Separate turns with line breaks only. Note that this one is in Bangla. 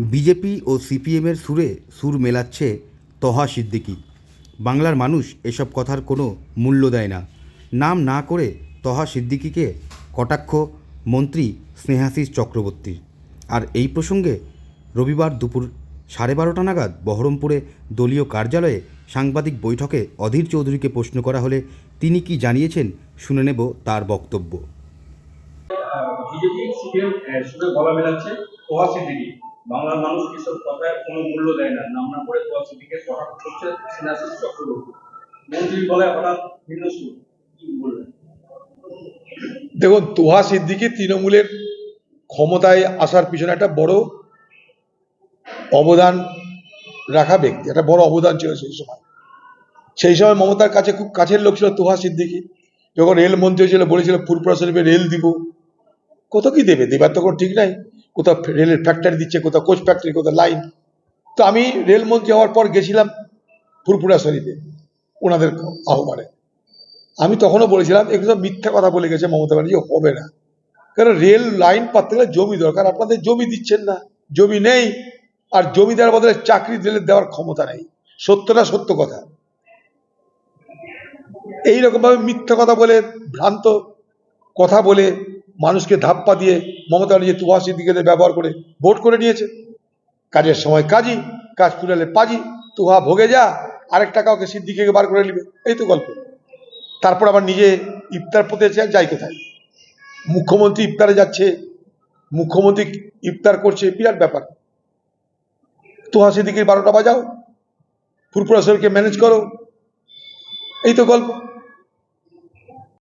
বিজেপি ও সিপিএমের সুরে সুর মেলাচ্ছে তহা সিদ্দিকি। বাংলার মানুষ এসব কথার কোনো মূল্য দেয় না। নাম না করে তহা সিদ্দিকিকে কটাক্ষ মন্ত্রী স্নেহাশিস চক্রবর্তীর। আর এই প্রসঙ্গে রবিবার দুপুর সাড়ে বারোটা নাগাদ বহরমপুরে দলীয় কার্যালয়ে সাংবাদিক বৈঠকে অধীর চৌধুরীকে প্রশ্ন করা হলে তিনি কি জানিয়েছেন শুনে নেব তার বক্তব্য।
বাংলার মানুষ এসব কথায় কোনো মূল্য দেয় না। নাম না করে তোহা সিদ্দিকে কটাক্ষ করছে সিনাসিস চক্রবর্তী। মন্ত্রীর গলায় হঠাৎ ভিন্ন সুর। কি বলবেন
দেখুন, তোহা সিদ্দিকি তৃণমূলের ক্ষমতায় আসার পিছনে একটা বড় অবদান রাখা ব্যক্তি, একটা বড় অবদান ছিল সেই সময়। সেই সময় মমতার কাছে খুব কাছের লোক ছিল তোহা সিদ্দিকি। যখন রেল মন্ত্রী ছিল, বলেছিল ফুরপুরা শরীফে রেল দিব। কত কি দেবে? দেবার তো কোনো ঠিক নাই। কোথাও রেলের ফ্যাক্টরি দিচ্ছে, কোথাও কোচ ফ্যাক্টরি কোথাও লাইন তো আমি রেলমন্ত্রী হওয়ার পর গেছিলাম ফুরপুরা শরীফে, ওনাদের আহ্বানে। আমি তখনও বলেছিলাম, এগুলো মিথ্যা কথা বলে গেছে মমতা ব্যানার্জি হবে না। কারণ রেল লাইন পাততে গেলে জমি দরকার, আপনাদের জমি দিচ্ছেন না, জমি নেই, আর জমি দেওয়ার বদলে চাকরি দিলে দেওয়ার ক্ষমতা নেই। সত্যটা সত্য কথা। এইরকম ভাবে মিথ্যা কথা বলে, ভ্রান্ত কথা বলে মানুষকে ধাপ্পা দিয়ে মমতা ব্যানার্জি তুহা সিদ্দিকেদের ব্যবহার করে ভোট করে নিয়েছে। কাজের সময় কাজই কাজ ফুরালে পাজি, তুহা ভোগে যা আরেকটা কাউকে সিদ্দিকে বার করে নেবে। এই তো গল্প। তারপর আবার নিজে ইফতার পথে যাই কোথায়? মুখ্যমন্ত্রী ইফতারে যাচ্ছে, মুখ্যমন্ত্রী ইফতার করছে, বিরাট ব্যাপার। তোহা সিদ্দিকির বারোটা বাজাও ফুরপুরা শরীরকে ম্যানেজ করো। এই তো গল্প।